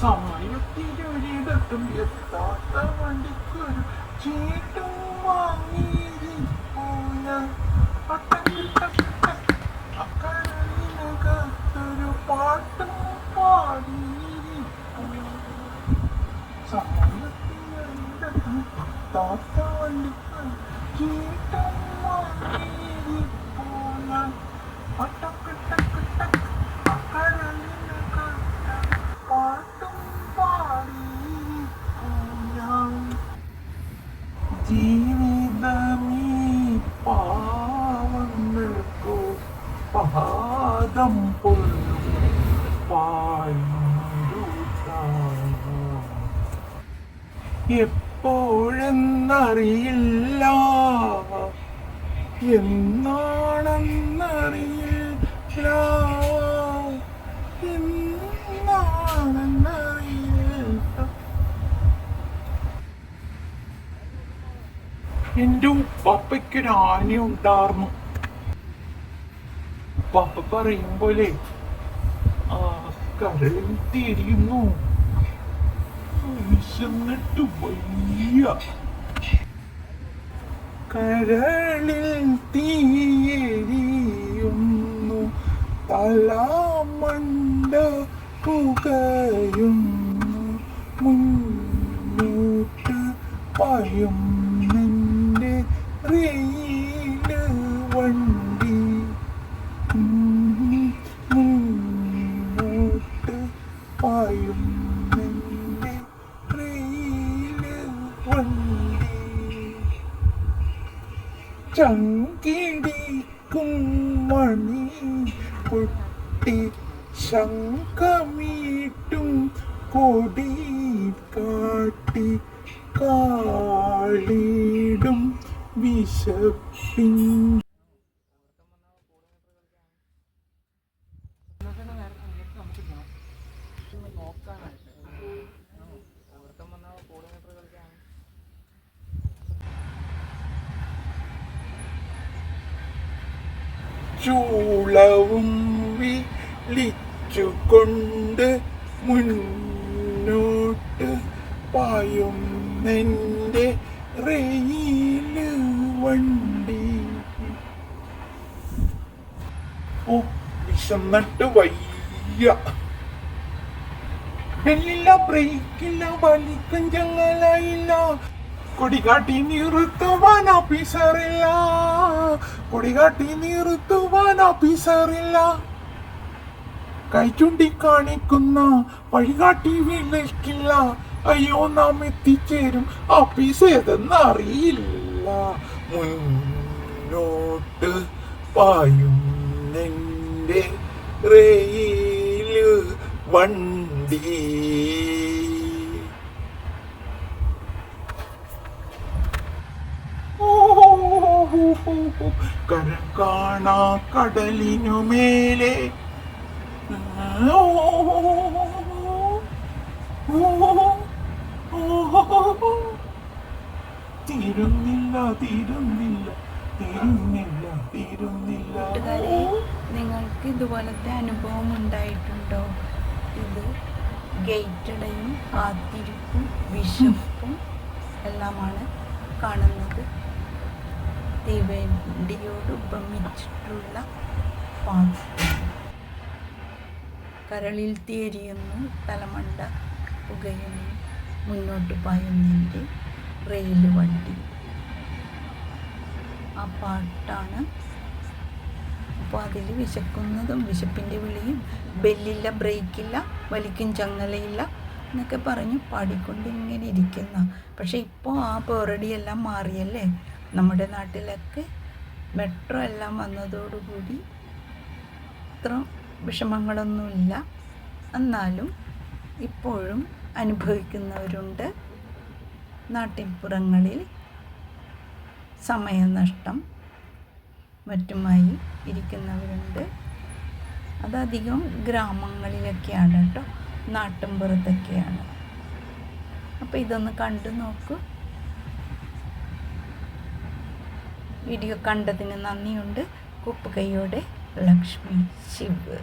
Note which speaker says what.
Speaker 1: സമയത്തിനൊരിടത്തും എത്താത്ത വണ്ടിക്കൊരു ചീട്ടും വാങ്ങിയിരിക്കൂല അക്കരയിനകത്തൊരു പാട്ടും പാടിയിരിപ്പോ സമയത്തിനൊരിടത്തും എത്താത്ത വണ്ടിക്കൊരു ചീട്ടും വാങ്ങിയിരിക്കൂല ഞാൻ എപ്പോഴെന്നറിയില്ല. എന്നാണെന്നറിയില്ല. എന്നാണെന്നറിയില്ല. എന്റെ ഉപ്പാപ്പയ്ക്കൊരു ആന ഉണ്ടായിരുന്നു ഉപ്പാപ്പ പറയും പോലെ ആ കരളിൽ തിരിയുന്നു. വിശന്നിട്ട് വയ്യ. കരളിൽ തീയെരിയുന്നു. തലാമണ്ട പുകയുന്നു. മുന്നോട്ട് പായും പായും നിന്റെ വണ്ടി ചങ്കിടിക്കും മണി പൊട്ടി ശങ്കമീട്ടും കൊടി കാട്ടി കാളിടും വിശപ്പിൻ. ചൂളവും വിളിച്ചുകൊണ്ട് മുന്നോട്ട് പായും നിന്റെ റെയിൽ വണ്ടി. ഓ വിശന്നിട്ട് വയ്യ. ബെല്ലില്ല ബ്രേക്കില്ല വലിക്കും ചങ്ങലയില്ല. കൊടികാട്ടി നിർത്തുവാൻ ഓഫീസറില്ല കൊടികാട്ടി നിർത്തുവാൻ ഓഫീസറില്ല കൈ ചൂണ്ടിക്കാണിക്കുന്ന വഴികാട്ടി വിളിക്കില്ല. അയ്യോ നാം എത്തിച്ചേരും. ഓഫീസ് ഏതെന്ന് അറിയില്ല മുന്നോട്ട് പായും നിന്റെ റെയിൽ വണ്ടി കര കാണാ കടലിനു മേലെ. തീരുന്നില്ല തീരുന്നില്ല തീരുന്നില്ല തീരുന്നില്ല.
Speaker 2: നിങ്ങൾക്ക് ഇതുപോലത്തെ അനുഭവം ഉണ്ടായിട്ടുണ്ടോ? ഗേറ്റടയും കാത്തിരിപ്പും വിശപ്പും എല്ലാമാണ് കാണുന്നത്. തീവണ്ടിയോട് ഉപമിച്ചിട്ടുള്ള കരളിൽ തീരിയുന്നു തലമണ്ട പുകയുന്നു മുന്നോട്ട് പായുന്നതിന്റെ റെയിൽ വണ്ടി ആ പാട്ടാണ് അപ്പോൾ അതിൽ വിശക്കുന്നതും വിശപ്പിന്റെ വിളിയും ബെല്ലില്ല ബ്രേക്കില്ല വലിക്കും ചങ്ങലയില്ല എന്നൊക്കെ പറഞ്ഞ് പാടിക്കൊണ്ട് ഇങ്ങനെ ഇരിക്കുന്ന. പക്ഷേ ഇപ്പോൾ ആ പേറടിയെല്ലാം മാറിയല്ലേ? നമ്മുടെ നാട്ടിലൊക്കെ മെട്രോ എല്ലാം വന്നതോടുകൂടി ഇത്ര വിഷമങ്ങളൊന്നുമില്ല. എന്നാലും ഇപ്പോഴും അനുഭവിക്കുന്നവരുണ്ട്. നാട്ടിൻപുറങ്ങളിൽ സമയനഷ്ടം മറ്റുമായി ഇരിക്കുന്നവരുണ്ട്. അതധികം ഗ്രാമങ്ങളിലൊക്കെയാണ് കേട്ടോ. നാട്ടിൻപുറത്തൊക്കെയാണ് അപ്പോൾ ഇതൊന്ന് കണ്ടു നോക്കൂ. വീഡിയോ കണ്ടതിന് നന്ദിയുണ്ട്. കുപ്പുകൈയോടെ ലക്ഷ്മി ശിവ്.